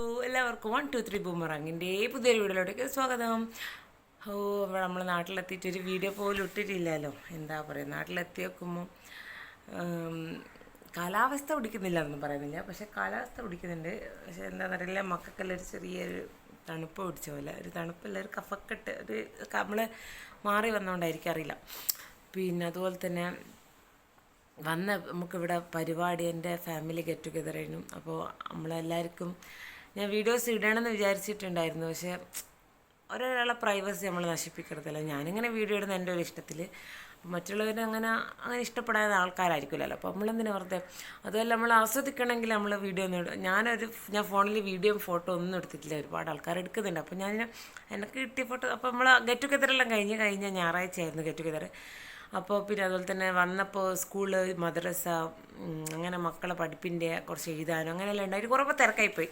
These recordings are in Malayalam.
എല്ലാവർക്കും വൺ ടു ത്രീ ബൂമറാങ്ങിന്റെ പുതിയൊരു വീഡിയോയിലോട്ടേക്ക് സ്വാഗതം. ഓ അപ്പോൾ നമ്മൾ നാട്ടിലെത്തിയിട്ട് ഒരു വീഡിയോ പോലും ഇട്ടിട്ടില്ലല്ലോ. എന്താ പറയുക നാട്ടിലെത്തി നോക്കുമ്പോൾ കാലാവസ്ഥ പിടിക്കുന്നില്ല എന്നൊന്നും പറയുന്നില്ല. പക്ഷെ കാലാവസ്ഥ പിടിക്കുന്നുണ്ട്. പക്ഷെ എന്താ പറയുക മക്കൾക്കെല്ലാം ഒരു ചെറിയൊരു തണുപ്പ് പിടിച്ച പോലെ. ഒരു തണുപ്പല്ല ഒരു കഫക്കെട്ട് ഒരു നമ്മൾ മാറി വന്നുകൊണ്ടായിരിക്കും അറിയില്ല. പിന്നെ അതുപോലെ തന്നെ വന്ന നമുക്കിവിടെ പരിപാടി എന്റെ ഫാമിലി ഗെറ്റ് ടുഗെദർ ആയിരുന്നു. അപ്പോൾ നമ്മളെല്ലാവർക്കും ഞാൻ വീഡിയോസ് ഇടണമെന്ന് വിചാരിച്ചിട്ടുണ്ടായിരുന്നു. പക്ഷേ ഒരാളെ പ്രൈവസി നമ്മൾ നശിപ്പിക്കരുതല്ലോ ഞാനിങ്ങനെ വീഡിയോ ഇടുന്ന എന്റെ ഒരു ഇഷ്ടത്തിൽ മറ്റുള്ളവർ അങ്ങനെ അങ്ങനെ ഇഷ്ടപ്പെടാത്ത ആൾക്കാരായിരിക്കുമല്ലോ. അപ്പോൾ നമ്മളെന്തിനാ വെറുതെ? അതുമല്ല നമ്മൾ ആസ്വദിക്കണമെങ്കിൽ നമ്മൾ വീഡിയോ ഒന്നും ഇടും ഞാനൊരു ഞാൻ ഫോണിൽ വീഡിയോയും ഫോട്ടോ ഒന്നും എടുത്തിട്ടില്ല. ഒരുപാട് ആൾക്കാർ എടുക്കുന്നുണ്ട്. അപ്പോൾ ഞാൻ എനിക്ക് കിട്ടിയ ഫോട്ടോ അപ്പോൾ നമ്മൾ ഗെറ്റ് ടുഗെദർ എല്ലാം കഴിഞ്ഞ് കഴിഞ്ഞ ഞായറാഴ്ച ആയിരുന്നു ഗെറ്റ് ടുഗെദർ അപ്പോൾ പിന്നെ അതുപോലെ തന്നെ വന്നപ്പോൾ സ്കൂൾ മദ്രസ അങ്ങനെ മക്കളെ പഠിപ്പിന്റെ കുറച്ച് എഴുതാനും അങ്ങനെയെല്ലാം ഉണ്ടായിട്ട് കുറേ തിരക്കായിപ്പോയി.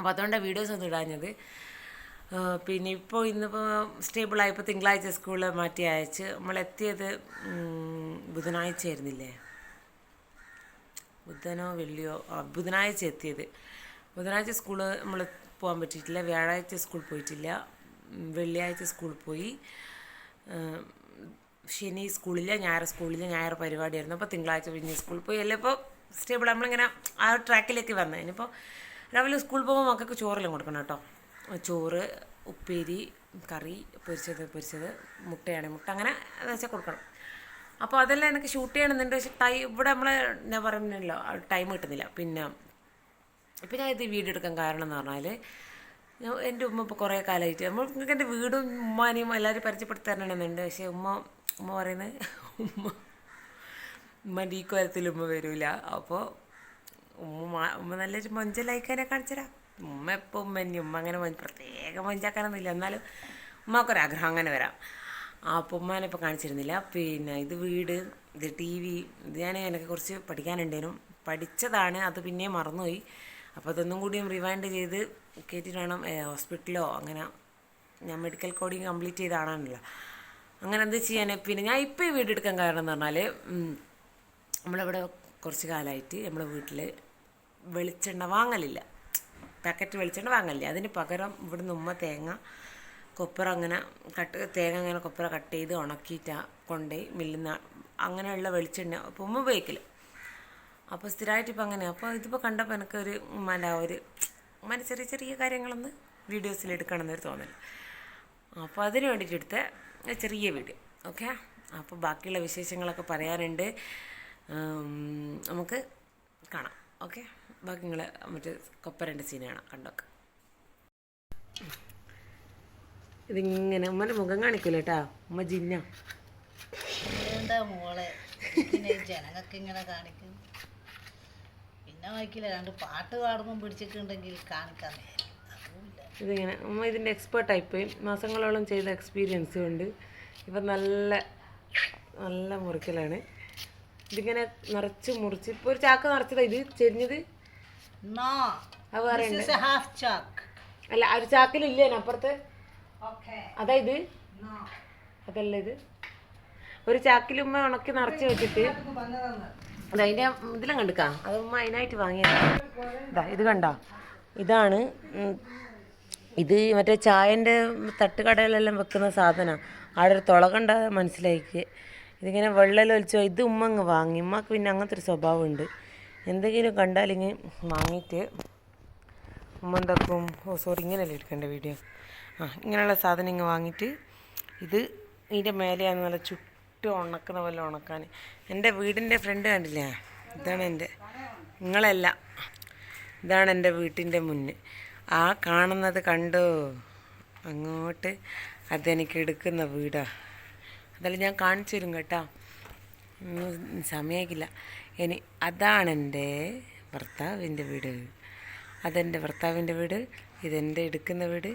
അപ്പോൾ അതുകൊണ്ടാണ് വീഡിയോസ് ഒന്നും ഇടാഞ്ഞത്. പിന്നെ ഇപ്പോൾ ഇന്നിപ്പോൾ സ്റ്റേബിളായപ്പോൾ തിങ്കളാഴ്ച സ്കൂളിൽ മാറ്റി അയച്ച്. ഉം, ബുധനാഴ്ച ആയിരുന്നില്ലേ? ബുധനോ വെള്ളിയോ? ആ ബുധനാഴ്ച എത്തിയത്. ബുധനാഴ്ച സ്കൂൾ നമ്മൾ പോകാൻ പറ്റിയിട്ടില്ല. വ്യാഴാഴ്ച സ്കൂൾ പോയിട്ടില്ല. വെള്ളിയാഴ്ച സ്കൂളിൽ പോയി. ശനി സ്കൂളില്ല ഞായർ സ്കൂളില്ല ഞായർ പരിപാടിയായിരുന്നു. അപ്പോൾ തിങ്കളാഴ്ച പിന്നെ സ്കൂളിൽ പോയി. അല്ലേ ഇപ്പോൾ സ്റ്റേബിൾ നമ്മളിങ്ങനെ ആ ട്രാക്കിലേക്ക് വന്നു. ഇനിയിപ്പോൾ രാവിലെ സ്കൂൾ പോകുമ്പോൾ മക്കൾക്ക് ചോറെല്ലാം കൊടുക്കണം കേട്ടോ ചോറ് ഉപ്പേരി കറി പൊരിച്ചത് പൊരിച്ചത് മുട്ടയാണെങ്കിൽ മുട്ട അങ്ങനെ വെച്ചാൽ കൊടുക്കണം അപ്പോൾ അതെല്ലാം എനിക്ക് ഷൂട്ട് ചെയ്യണമെന്നുണ്ട് പക്ഷേ ടൈം ഇവിടെ നമ്മൾ ഞാൻ പറയുന്നില്ല ടൈം കിട്ടുന്നില്ല പിന്നെ ഇപ്പം ഞാൻ ഇത് വീഡിയോ എടുക്കാൻ കാരണം എന്ന് പറഞ്ഞാൽ ഞാൻ എന്റെ ഉമ്മ ഇപ്പോൾ കുറേ കാലമായിട്ട് നമ്മൾ നിങ്ങൾക്ക് എന്റെ വീടും ഉമ്മാനെയും എല്ലാവരും പരിചയപ്പെടുത്തി തരണമെന്നുണ്ട് പക്ഷേ ഉമ്മ ഉമ്മ പറയുന്നത് ഉമ്മ ഉമ്മന്റെ ഈ കാര്യത്തിൽ ഉമ്മ വരില്ല അപ്പോൾ ഉമ്മ ഉമ്മ നല്ലൊരു മൊഞ്ചലായിക്കാനെ കാണിച്ചരാ ഉമ്മ എപ്പോൾ ഉമ്മ തന്നെ ഉമ്മ അങ്ങനെ പ്രത്യേകം മൊഞ്ചാക്കാനൊന്നുമില്ല. എന്നാലും ഉമ്മക്കൊരാഗ്രഹം അങ്ങനെ വരാം. ആ ഉമ്മാനെ ഇപ്പോൾ കാണിച്ചിരുന്നില്ല. പിന്നെ ഇത് വീട് ഇത് ടി വി ഇത് ഞാൻ എനിക്ക് കുറച്ച് പഠിക്കാനുണ്ടേനും പഠിച്ചതാണ് അത് പിന്നെ മറന്നുപോയി. അപ്പോൾ അതൊന്നും കൂടിയും റിവൈൻഡ് ചെയ്ത് കയറ്റിട്ട് വേണം ഹോസ്പിറ്റലോ അങ്ങനെ ഞാൻ മെഡിക്കൽ കോഡിങ് കംപ്ലീറ്റ് ചെയ്താണല്ലോ അങ്ങനെ എന്ത് ചെയ്യാൻ പിന്നെ ഞാൻ ഇപ്പോൾ ഈ വീട് എടുക്കാൻ കാരണം എന്ന് പറഞ്ഞാൽ നമ്മളിവിടെ കുറച്ച് കാലമായിട്ട് നമ്മളെ വീട്ടിൽ വെളിച്ചെണ്ണ വാങ്ങലില്ല. പാക്കറ്റ് വെളിച്ചെണ്ണ വാങ്ങലില്ല. അതിന് പകരം ഇവിടുന്ന് ഉമ്മ തേങ്ങ കൊപ്പറ അങ്ങനെ കട്ട് തേങ്ങ അങ്ങനെ കൊപ്പറ കട്ട് ചെയ്ത് ഉണക്കിയിട്ടാ കൊണ്ടുപോയി മില്ലുന്ന അങ്ങനെയുള്ള വെളിച്ചെണ്ണ അപ്പോൾ ഉമ്മ ഉപയോഗിക്കൽ അപ്പോൾ സ്ഥിരമായിട്ട് ഇപ്പം അങ്ങനെ അപ്പോൾ ഇതിപ്പോൾ കണ്ടപ്പോൾ എനിക്കൊരു മല ഒരു മല ചെറിയ ചെറിയ കാര്യങ്ങളൊന്ന് വീഡിയോസിൽ എടുക്കണം എന്നൊരു തോന്നൽ അപ്പോൾ അതിന് വേണ്ടിയിട്ട് എടുത്ത ചെറിയ വീഡിയോ. ഓക്കെ? അപ്പോൾ ബാക്കിയുള്ള വിശേഷങ്ങളൊക്കെ പറയാനുണ്ട്. നമുക്ക് കാണാം. ഓക്കെ? ബാക്കി നിങ്ങൾ മറ്റേ കൊപ്പരന്റെ സീൻ കാണാം. കണ്ടോക്കെ. ഇതിങ്ങനെ ഉമ്മന്റെ മുഖം കാണിക്കില്ല കേട്ടാ. ഉമ്മ ജിന്ന. എന്താ മോളെ? ജനങ്ങൾക്ക് ഇങ്ങനെ കാണിക്കും. പിന്നെ വായിക്കില്ല. രണ്ട് പാട്ട് പാടുമ്പോൾ പിടിച്ചിട്ടുണ്ടെങ്കിൽ കാണിക്കാൻ ഇതിങ്ങനെ ഉമ്മ ഇതിന്റെ എക്സ്പേർട്ട് ആയിപ്പോയി മാസങ്ങളോളം ചെയ്ത എക്സ്പീരിയൻസ് കൊണ്ട് ഇപ്പം നല്ല നല്ല മുറിക്കലാണ്. ഇതിങ്ങനെ നിറച്ച് മുറിച്ച് ഇപ്പോൾ ഒരു ചാക്ക് നിറച്ചതാണ് ഇത്. ചെരിഞ്ഞത്. അത് വേറെ ഉണ്ട്. അല്ല ആ ഒരു ചാക്കിലില്ലേ അപ്പുറത്ത്? ഓക്കെ അതാ ഇത്? അതല്ല ഇത്. ഒരു ചാക്കിലുമ്മ ഉണക്കി നിറച്ച് വെച്ചിട്ട് അതിന്റെ ഇതിലും കണ്ടുക്കാ. അത് ഉമ്മ അതിനായിട്ട് വാങ്ങിയതാണ് ദാ ഇത് കണ്ടോ? ഇതാണ് ഉം, ഇത് മറ്റേ ചായന്റെ തട്ടുകടയിലെല്ലാം വെക്കുന്ന സാധനമാണ് അവിടെ ഒരു തുള കണ്ട മനസ്സിലായിക്ക്. ഇതിങ്ങനെ വെള്ളം ഒലിച്ചോ ഇത് ഉമ്മ അങ്ങ് വാങ്ങി. ഉമ്മക്ക് പിന്നെ അങ്ങനത്തെ ഒരു സ്വഭാവമുണ്ട്. എന്തെങ്കിലും കണ്ടാലിങ്ങ് വാങ്ങിയിട്ട് ഉമ്മ എന്താക്കും? ഓ സോറി ഇങ്ങനെയല്ലേ എടുക്കേണ്ട വീഡിയോ ആ ഇങ്ങനെയുള്ള സാധനം ഇങ്ങ് വാങ്ങിയിട്ട് ഇത് ഇതിന്റെ മേലെയാണ് നല്ല ചുട്ട് ഉണക്കുന്ന പോലെ ഉണക്കാൻ. എന്റെ വീടിന്റെ ഫ്രണ്ട് കണ്ടില്ലേ? ഇതാണ് എന്റെ നിങ്ങളല്ല. ഇതാണ് എന്റെ വീട്ടിന്റെ മുന്ന്. ആ കാണുന്നത് കണ്ടോ? അങ്ങോട്ട് അതെനിക്ക് എടുക്കുന്ന വീടാണ് അതെല്ലാം ഞാൻ കാണിച്ചു തരും കേട്ടോ. ഉം, സമയമാക്കില്ല ഇനി അതാണ് എന്റെ ഭർത്താവിന്റെ വീട്. അതെന്റെ ഭർത്താവിന്റെ വീട് ഇതെന്റെ എടുക്കുന്ന വീട്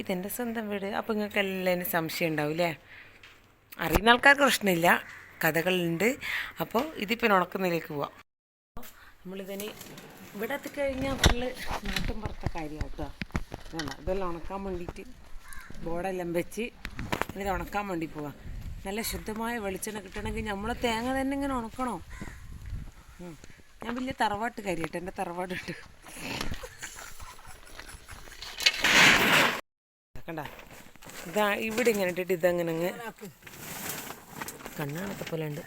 ഇതെന്റെ സ്വന്തം വീട്. അപ്പോൾ നിങ്ങൾക്ക് എല്ലാവരും സംശയം ഉണ്ടാവില്ലേ അറിയുന്ന ആൾക്കാർക്ക് പ്രശ്നമില്ല. കഥകളുണ്ട്. അപ്പോൾ ഇതിപ്പോൾ ഉണക്കുന്നതിലേക്ക് പോവാം. നമ്മളിതിന് ഇവിടെ എത്തിക്കഴിഞ്ഞാൽ ഫുള്ള് നാട്ടും പുറത്തെ കാര്യമാണ് കേട്ടോ. ഇതെല്ലാം ഉണക്കാൻ വേണ്ടിയിട്ട് ബോർഡെല്ലാം വെച്ച് ഇത് ഉണക്കാൻ വേണ്ടി പോവാം. നല്ല ശുദ്ധമായ വെളിച്ചെണ്ണ കിട്ടണമെങ്കിൽ നമ്മൾ തേങ്ങ തന്നെ ഇങ്ങനെ ഉണക്കണോ. ഞാൻ വലിയ തറവാട്ട് കാര്യമായിട്ട് എന്റെ തറവാടുണ്ട്. കണ്ട ഇതാ ഇവിടെ ഇങ്ങനെ ഇട്ടിട്ട് ഇതങ്ങനെ അങ്ങ്. കണ്ണാണത്തെ പോലെ ഉണ്ട്.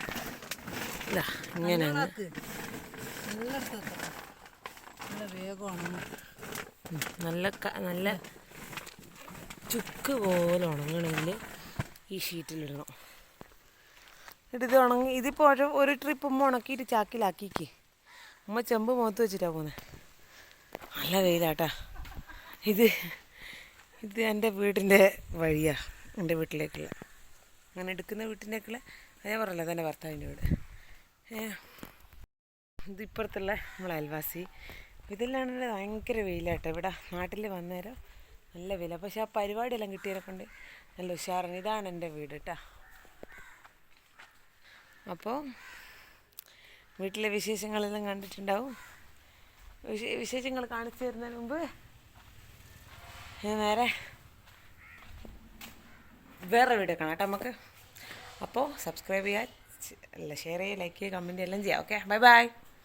ഇതാ ഇങ്ങനെ അങ്ങ്. നല്ല നല്ല ചുക്ക് പോലെ ഉണങ്ങണമെങ്കിൽ ഈ ഷീറ്റിലിടണം. ഇത് ഉണങ്ങി ഇതിപ്പോൾ ഒരു ട്രിപ്പ് ഉമ്മ ഉണക്കിയിട്ട് ചാക്കിലാക്കിക്ക്. ഉമ്മ ചെമ്പ് മുഖത്ത് വെച്ചിട്ടാണ് പോകുന്നത് നല്ല വെയിലാട്ടാ. ഇത് ഇത് എന്റെ വീടിന്റെ വഴിയാണ് എന്റെ വീട്ടിലേക്കുള്ള. അങ്ങനെ എടുക്കുന്ന വീട്ടിലേക്കുള്ള അതേ പറയല്ലോ അതെന്റെ ഭർത്താവിന്റെ വീട്. ഇത് ഇപ്പുറത്തുള്ള നമ്മളെ അയൽവാസി. ഇതെല്ലാം ഭയങ്കര വെയിലാട്ടോ. ഇവിടെ നാട്ടിൽ വന്നേരം നല്ല വെയില. പക്ഷേ ആ പരിപാടിയെല്ലാം കിട്ടിയതിനെ കൊണ്ട് നല്ല ഉഷാറാണ്. ഇതാണ് എന്റെ വീട് കേട്ടോ അപ്പോൾ വീട്ടിലെ വിശേഷങ്ങളെല്ലാം കണ്ടിട്ടുണ്ടാവും. വിശേ വിശേഷങ്ങൾ കാണിച്ചു തരുന്നതിന് മുമ്പ് നേരെ വേറെ വീഡിയോ കാണാം കേട്ടോ നമുക്ക്. അപ്പോൾ സബ്സ്ക്രൈബ് ചെയ്യുക അല്ല ഷെയർ ചെയ്യുക ലൈക്ക് ചെയ്യുക കമന്റ് എല്ലാം ചെയ്യാം. Okay bye bye